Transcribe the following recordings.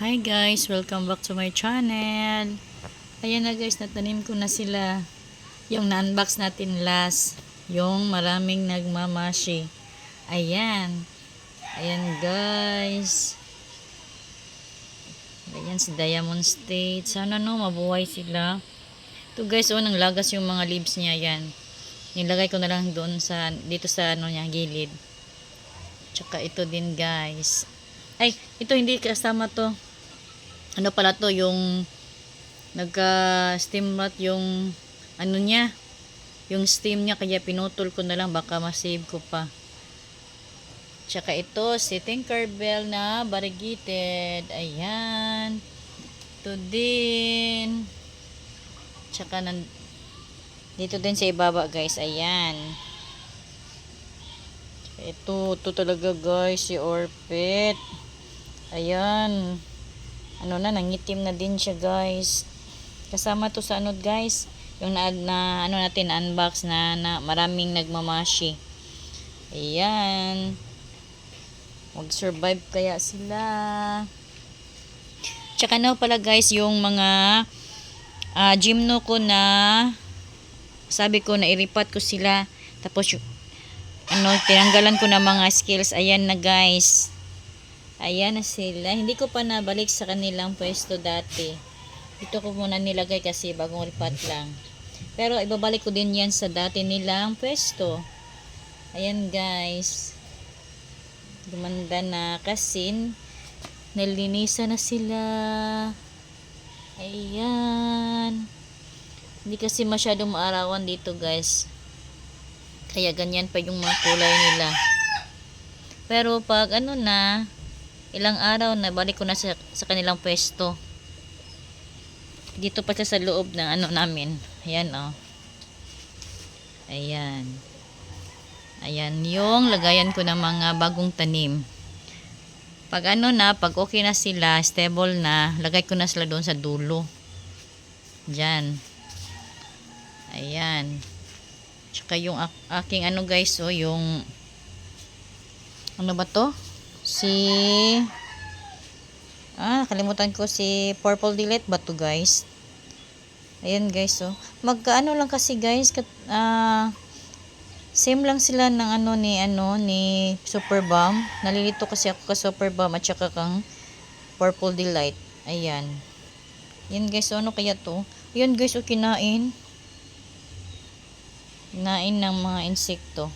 Hi guys, welcome back to my channel. Ayan na guys, natanim ko na sila. Yung na-unbox natin last. Yung maraming nagmamashi. Ayan. Ayan guys. Ayan si Diamond State. Sana no, mabuhay sila. Ito guys, oh, nang lagas yung mga leaves niya. Yan. Nilagay ko na lang doon sa, dito sa ano niya, gilid. Tsaka ito din guys. Ay, ito hindi kasama to. Ano pala to, yung nagka-steam rot yung ano niya, yung steam niya kaya pinutol ko na lang baka ma-save ko pa. Tsaka ito, si Tinkerbell na variegated. Ayan. Ito din. Tsaka nan dito din sa ibaba guys. Ayan. Ito, ito talaga guys, si Orpet. Ayan. Ano na, nangitim na din siya guys. Kasama to sa ano guys, yung na, na ano natin, unbox na, na maraming nagmamashi. Ayan. Mag-survive kaya sila. Tsaka na pala guys, yung mga uh, gymno ko na sabi ko na iripat ko sila. Tapos yung ano, tinanggalan ko na mga skills. Ayan na guys. Ayan na sila. Hindi ko pa nabalik sa kanilang pwesto dati. Dito ko muna nilagay kasi bagong lipat lang. Pero ibabalik ko din yan sa dati nilang pwesto. Ayan guys. Gumanda na kasi nalinisan na sila. Ayan. Hindi kasi masyadong maarawan dito guys. Kaya ganyan pa yung mga kulay nila. Pero pag ano na, ilang araw na balik ko na sa, sa kanilang pwesto. Dito pa siya sa loob ng ano namin. Ayan oh. Ayan. Ayan yung lagayan ko ng mga bagong tanim. Pag ano na, pag okay na sila, stable na, lagay ko na sila doon sa dulo. Diyan. Ayan. Tsaka yung ak- aking ano guys, oh, yung ano ba to? Si Ah, kalimutan ko si Purple Delight ba to guys? Ayan guys, oh. Magkaano lang kasi guys, kat, ah, same lang sila ng ano ni ano ni Super Bomb. Nalilito kasi ako ka Super Bomb at saka kang Purple Delight. Ayan. Yan guys, oh, ano kaya to? Ayan guys, oh, kinain. Kinain ng mga insekto.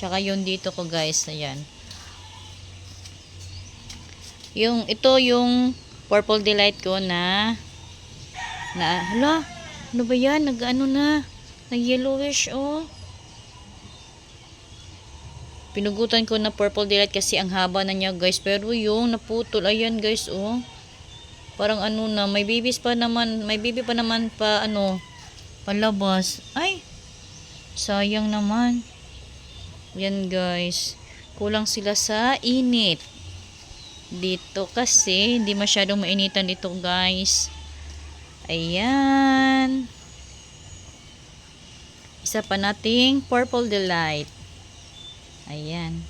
Tsaka yun dito ko guys, ayan. Yung, ito yung Purple Delight ko na na, hala, ano ba yan? Nag-ano na? Nag-yellowish, oh. Pinugutan ko na purple delight kasi ang haba na niya guys. Pero yung naputol, ayan guys oh. Parang ano na, may babies pa naman, may baby pa naman pa ano, palabas. Ay, sayang naman. Yan guys. Kulang sila sa init. Dito kasi, hindi masyadong mainitan dito guys. Ayan. Isa pa nating purple delight. Ayan.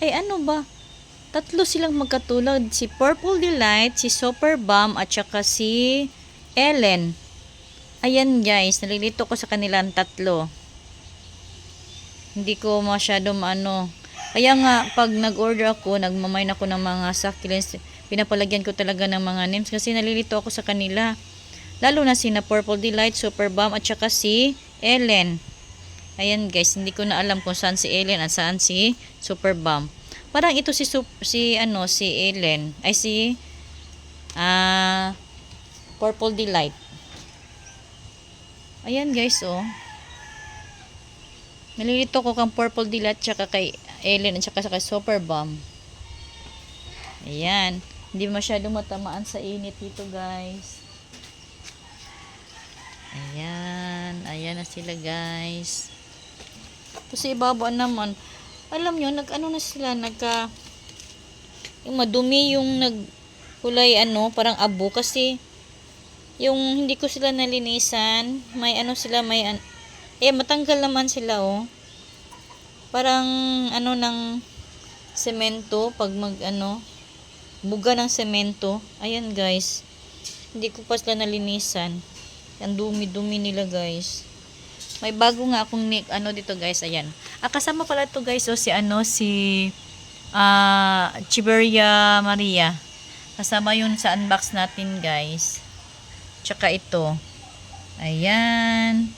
Ay, ano ba? Tatlo silang magkatulad. Si Purple Delight, si Super Bomb, at saka si Ellen. Ayan guys, nalilito ko sa kanilang tatlo. Hindi ko masyado maano. Kaya nga, pag nag-order ako, nagmamine ako ng mga succulents, pinapalagyan ko talaga ng mga names kasi nalilito ako sa kanila. Lalo na si na Purple Delight, Super Bomb, at saka si Ellen. Ayan guys, hindi ko na alam kung saan si Ellen at saan si Super Bomb. Parang ito si si ano si Ellen ay si ah Purple Delight. Ayan guys oh. Nalilito ko kang Purple Delight tsaka kay Ellen at tsaka kay Super Bomb. Ayan. Hindi masyadong matamaan sa init dito guys. Ayan. Ayan na sila guys. Kasi ibaba naman. Alam nyo, nag-ano na sila, nagka, yung madumi yung nagkulay ano, parang abo kasi, yung hindi ko sila nalinisan, may ano sila, may, an eh, matanggal naman sila, oh. Parang, ano, ng semento, pag mag, ano, buga ng semento. Ayan guys. Hindi ko pa sila nalinisan. Ang dumi-dumi nila guys. May bago nga akong nick, ano dito guys, ayan. Ah, kasama pala to guys, oh, si ano, si ah Chiberia Maria. Kasama yun sa unbox natin guys. Tsaka ito. Ayan.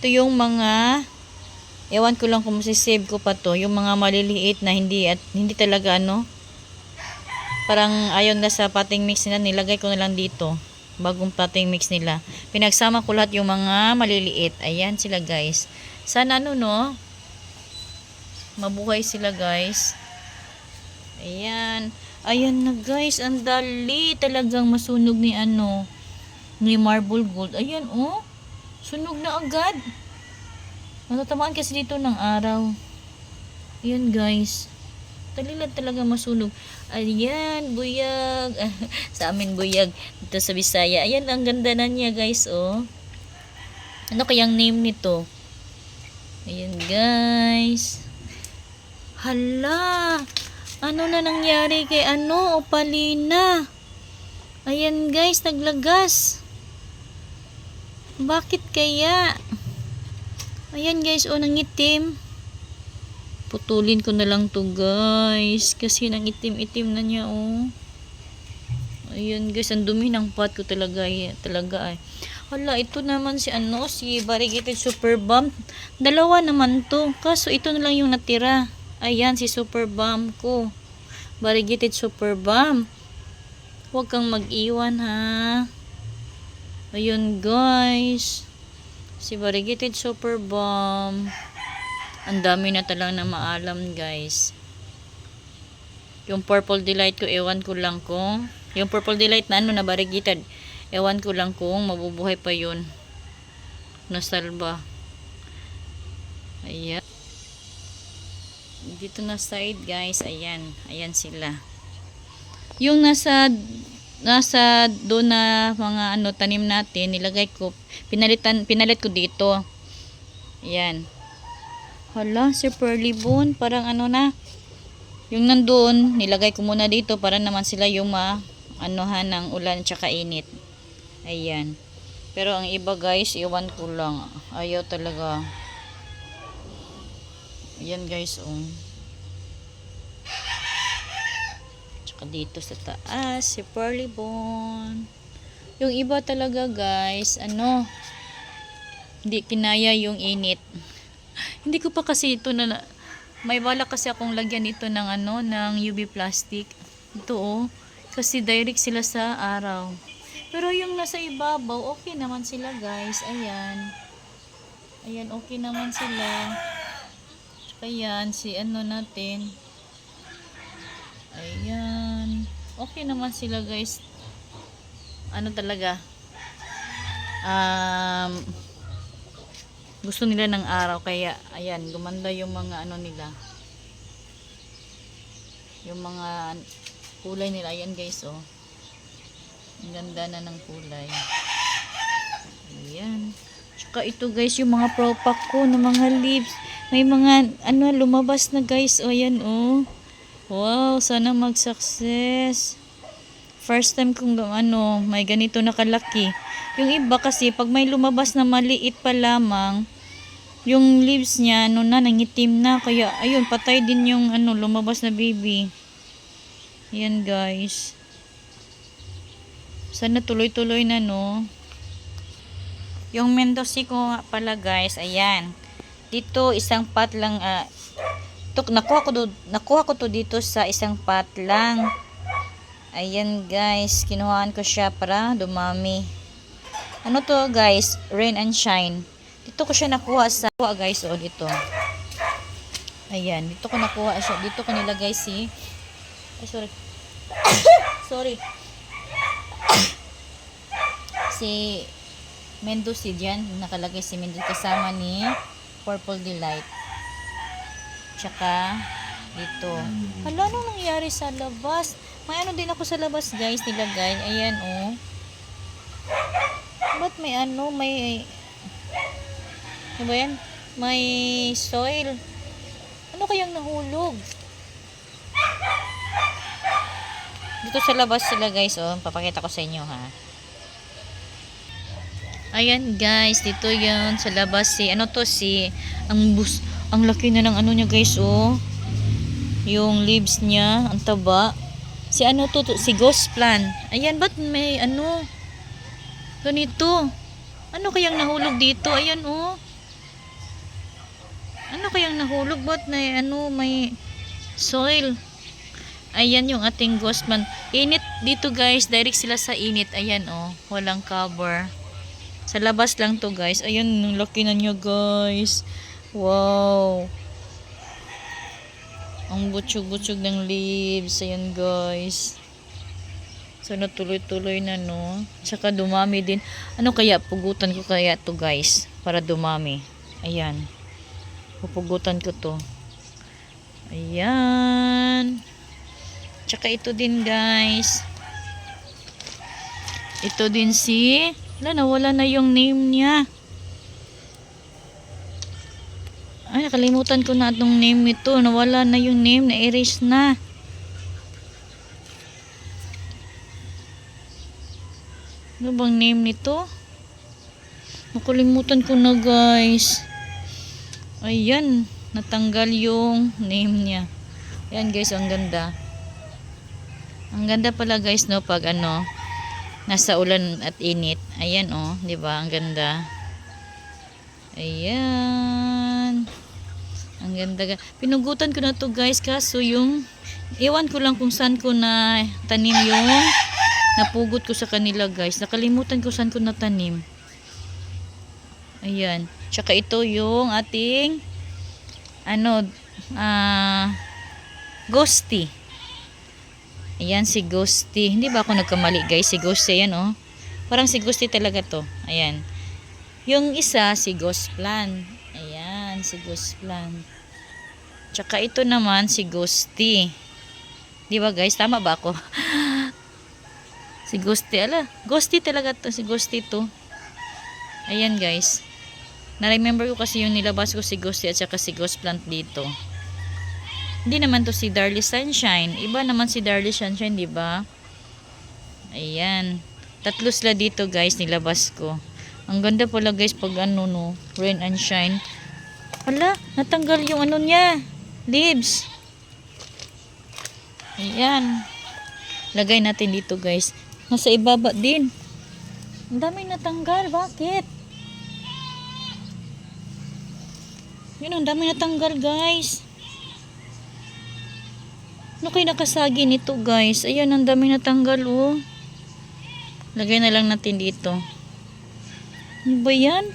Ito yung mga ewan ko lang kung masisave ko pa to. Yung mga maliliit na hindi at hindi talaga ano. Parang ayon na sa pating mix nila, nilagay ko na lang dito. Bagong pating mix nila. Pinagsama ko lahat yung mga maliliit. Ayan sila guys. Sana ano no, mabuhay sila guys. Ayan. Ayan na guys, ang dali talagang masunog ni ano, ni marble gold. Ayan oh, sunog na agad. Matatamaan kasi dito ng araw. Ayan guys. Dali lang talaga masunog. Ayan, buyag. sa amin buyag. Dito sa Bisaya. Ayan, ang ganda na niya guys oh. Ano kayang name nito? Ayan guys. Hala! Ano na nangyari kay ano, Opalina? Ayan guys, naglagas. Bakit kaya? Ayan guys, oh, nangitim. Putulin ko na lang to guys. Kasi nangitim-itim na niya, oh. Ayan guys, ang dumi ng pot ko talaga, eh, talaga ay. Hala, ito naman si ano, si Variegated Super Bomb. Dalawa naman to. Kaso ito na lang yung natira. Ayan, si Super Bomb ko. Variegated Super Bomb. Huwag kang mag-iwan, ha. Ayun, guys. Si Variegated Super Bomb. Ang dami na talaga na maalam, guys. Yung Purple Delight ko, ewan ko lang kung. Yung Purple Delight na ano, na Variegated. Ewan ko lang kung mabubuhay pa yun. Nasalba. Ayan dito na side guys ayan ayan sila yung nasa nasa doon na mga ano tanim natin nilagay ko pinalitan pinalit ko dito. Ayan hala si Pearly Bone parang ano na. Yung nandoon nilagay ko muna dito para naman sila yung ma anuhan ng ulan tsaka init. Ayan. Pero ang iba guys iwan ko lang. Ayaw talaga. Ayan guys, um. Dito sa taas, si Pearly Bone. Yung iba talaga guys, ano, hindi kinaya yung init. hindi ko pa kasi ito na, may wala kasi akong lagyan ito ng ano, ng UV plastic. Ito oh, kasi direct sila sa araw. Pero yung nasa ibabaw, okay naman sila guys. Ayan. Ayan, okay naman sila. Ayan, si ano natin. Ayan. Okay naman sila guys. Ano talaga. Um, gusto nila ng araw. Kaya, ayan, gumanda yung mga ano nila. Yung mga kulay nila. Ayan guys, oh. Ang ganda na ng kulay. Ayan. Tsaka ito guys, yung mga pro pack ko ng mga leaves. May mga, ano, lumabas na guys. O, yan, oh. Wow, sana mag-success. First time kong, ano, may ganito na kalaki. Yung iba kasi, pag may lumabas na maliit pa lamang, yung leaves niya, ano na, nangitim na. Kaya, ayun, patay din yung, ano, lumabas na baby. Yan, guys. Sana tuloy-tuloy na, no. Yung Mendozi ko pala, guys, ayan dito isang pot lang uh, to, nakuha ko do, nakuha ko to dito sa isang pot lang ayan guys. Kinuhaan ko siya para dumami. Ano to guys? Rain and shine. Dito ko siya nakuha sa guys. Oh dito. Ayan dito ko nakuha siya. Dito ko nilagay si ay sorry. Sorry. Si Mendoza dyan nakalagay si Mendoza kasama ni Purple Delight. Tsaka, dito. Hala, anong nangyari sa labas? May ano din ako sa labas, guys, nilagay. Ayan, oh. Ba't may ano, may... Ano ba yan? May soil. Ano kayang nahulog? Dito sa labas sila guys, oh. Papakita ko sa inyo ha. Ayan guys, dito yun sa labas si, ano to si, ang bus, ang laki na ng ano niya guys, oh. Yung leaves niya, ang taba. Si ano to, to si ghost plant. Ayan, ba't may ano, ganito. Ano kayang nahulog dito? Ayan, oh. Ano kayang nahulog? Ba't may ano, may soil? Ayan yung ating ghost plant. Init dito guys, direct sila sa init. Ayan, oh. Walang cover. Sa labas lang to guys. Ayan, ang laki na niya guys. Wow. Ang butsog-butsog ng leaves. Ayan guys. So, natuloy-tuloy na no. Tsaka dumami din. Ano kaya? Pugutan ko kaya to guys. Para dumami. Ayan. Pupugutan ko to. Ayan. Tsaka ito din guys. Ito din si... Wala, nawala na yung name niya. Ay, nakalimutan ko na itong name nito. Nawala na yung name, na-erase na. Ano bang name nito? Nakalimutan ko na guys. Ayan, natanggal yung name niya. Ayan guys, ang ganda. Ang ganda pala guys no pag ano nasa ulan at init. Ayan oh, 'di ba? Ang ganda. Ayan. Ang ganda. ga- Pinugutan ko na to guys kaso yung iwan ko lang kung saan ko na tanim yung napugot ko sa kanila guys. Nakalimutan ko saan ko natanim. Ayan. Tsaka ito yung ating ano ah ghosty. Ayan si Ghosty. Hindi ba ako nagkamali guys? Si Ghosty yan oh. Parang si Ghosty talaga to. Ayan. Yung isa si Ghost Plan. Si Ghost Plan. Tsaka ito naman si Ghosty. Di ba guys? Tama ba ako? si Ghosty. Ala, Ghosty talaga to. Si Ghosty to. Ayan guys. Na-remember ko kasi yung nilabas ko si Ghosty at saka si Ghost Plant dito. Hindi naman to si Darly Sunshine. Iba naman si Darly Sunshine, di ba? Ayan. Tatlo sila dito, guys, nilabas ko. Ang ganda pala, guys, pag ano, no, rain and shine. Wala, natanggal yung ano niya. Leaves. Ayan. Lagay natin dito, guys. Nasa ibaba din. Ang dami natanggal. Bakit? Yun, ang dami natanggal, guys. Ano kayo nakasagi nito guys? Ayan, ang dami natanggal oh. Lagay na lang natin dito. Ano ba yan?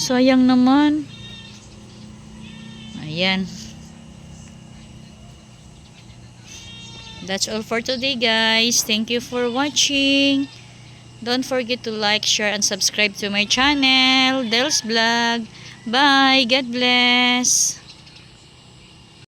Sayang naman. Ayan. That's all for today guys. Thank you for watching. Don't forget to like, share, and subscribe to my channel, Del's Vlog. Bye. God bless.